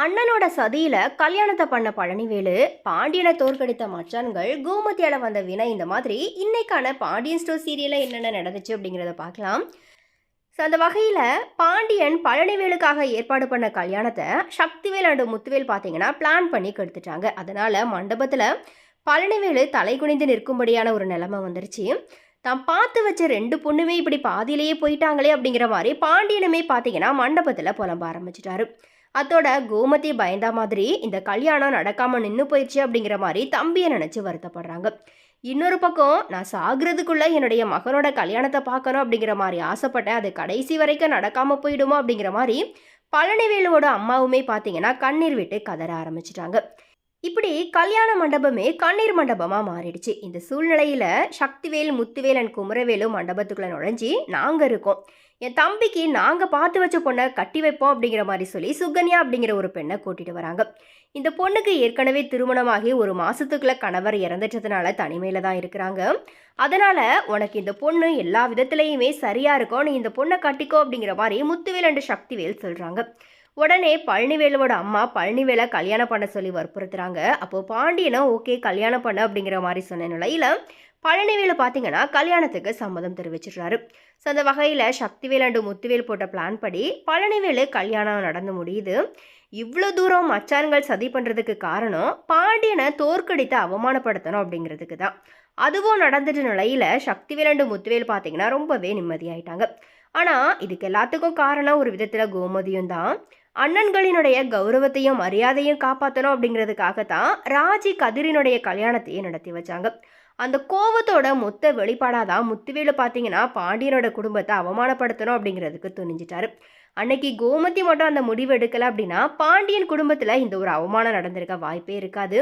அண்ணனோட சதியில கல்யாணத்தை பண்ண பழனிவேலு பாண்டியனை தோற்கடித்த மச்சான்கள் கோமத்தியால வந்த வினை இந்த மாதிரி இன்னைக்கான பாண்டியன் ஸ்டோர் சீரியல்ல என்னென்ன நடந்துச்சு அப்படிங்கிறத பார்க்கலாம். ஸோ அந்த வகையில் பாண்டியன் பழனிவேலுக்காக ஏற்பாடு பண்ண கல்யாணத்தை சக்திவேல் அண்டு முத்துவேல் பார்த்தீங்கன்னா பிளான் பண்ணி கெடுத்துட்டாங்க. அதனால மண்டபத்தில் பழனிவேலு தலை குனிந்து நிற்கும்படியான ஒரு நிலைமை வந்துருச்சு. தான் பார்த்து வச்ச ரெண்டு பொண்ணுமே இப்படி பாதியிலேயே போயிட்டாங்களே அப்படிங்கிற மாதிரி பாண்டியனுமே பார்த்தீங்கன்னா மண்டபத்தில் புலம்ப ஆரம்பிச்சிட்டாரு. அதோட கோமதி பயந்த மாதிரி இந்த கல்யாணம் நடக்காம நின்று போயிடுச்சு அப்படிங்கிற மாதிரி தம்பியை நினச்சி வருத்தப்படுறாங்க. இன்னொரு பக்கம் நான் சாகிறதுக்குள்ள என்னுடைய மகனோட கல்யாணத்தை பார்க்கணும் அப்படிங்கிற மாதிரி ஆசைப்பட்டேன். அது கடைசி வரைக்கும் நடக்காம போயிடுமோ அப்படிங்கிற மாதிரி பழனிவேலுவோட அம்மாவுமே பார்த்தீங்கன்னா கண்ணீர் விட்டு கதற ஆரம்பிச்சிட்டாங்க. இப்படி கல்யாண மண்டபமே கண்ணீர் மண்டபமாக மாறிடுச்சு. இந்த சூழ்நிலையில் சக்திவேல் முத்துவேல் அண்ட் குமரவேலு மண்டபத்துக்குள்ளே நுழைஞ்சி நாங்கள் இருக்கோம். என் தம்பிக்கு நாங்கள் பார்த்து வச்ச பொண்ணை கட்டி வைப்போம் அப்படிங்கிற மாதிரி சொல்லி சுகன்யா அப்படிங்கிற ஒரு பெண்ணை கூட்டிட்டு வராங்க. இந்த பொண்ணுக்கு ஏற்கனவே திருமணமாகி ஒரு மாதத்துக்குள்ளே கணவர் இறந்துட்டதுனால தனிமையில் தான் இருக்கிறாங்க. அதனால் உனக்கு இந்த பொண்ணு எல்லா விதத்துலையுமே சரியாக இருக்கும் நீ இந்த பொண்ணை கட்டிக்கோ அப்படிங்கிற மாதிரி முத்துவேல் அண்டு சக்திவேல் சொல்கிறாங்க உடனே பழனிவேலுவோட அம்மா பழனிவேலை கல்யாணம் பண்ண சொல்லி வற்புறுத்துறாங்க. அப்போ பாண்டியனை ஓகே கல்யாணம் பண்ண அப்படிங்கிற மாதிரி சொன்ன நிலையில பழனிவேலு பார்த்தீங்கன்னா கல்யாணத்துக்கு சம்மதம் தெரிவிச்சிடுறாரு. ஸோ அந்த வகையில் சக்திவேல் அண்டு முத்துவேல் போட்ட பிளான் படி பழனிவேலு கல்யாணம் நடந்து முடியுது. இவ்வளோ தூரம் மச்சான்கள் சதி பண்ணுறதுக்கு காரணம் பாண்டியனை தோற்கடித்து அவமானப்படுத்தணும் அப்படிங்கிறதுக்கு தான். அதுவும் நடந்துட்டு நிலையில் சக்திவேல் அண்டு முத்துவேல் பார்த்தீங்கன்னா ரொம்பவே நிம்மதியாயிட்டாங்க. ஆனால் இதுக்கு எல்லாத்துக்கும் காரணம் ஒரு விதத்தில் கோமதியும் தான். அண்ணன்களினுடைய கௌரவத்தையும் மரியாதையும் காப்பாற்றணும் அப்படிங்கிறதுக்காக தான் ராஜி கதிரினுடைய கல்யாணத்தையே நடத்தி வச்சாங்க. அந்த கோவத்தோட மொத்த வெளிப்பாடாக தான் முத்துவேலு பார்த்தீங்கன்னா பாண்டியனோட குடும்பத்தை அவமானப்படுத்தணும் அப்படிங்கிறதுக்கு துணிஞ்சிட்டாரு. அன்னைக்கு கோமதி மட்டும் அந்த முடிவு எடுக்கலை அப்படின்னா பாண்டியன் குடும்பத்தில் இந்த ஒரு அவமானம் நடந்திருக்க வாய்ப்பே இருக்காது.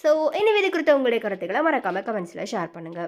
ஸோ இனி இது குறித்த உங்களுடைய கருத்துக்களை மறக்காமல் கமெண்ட்ஸில் ஷேர் பண்ணுங்கள்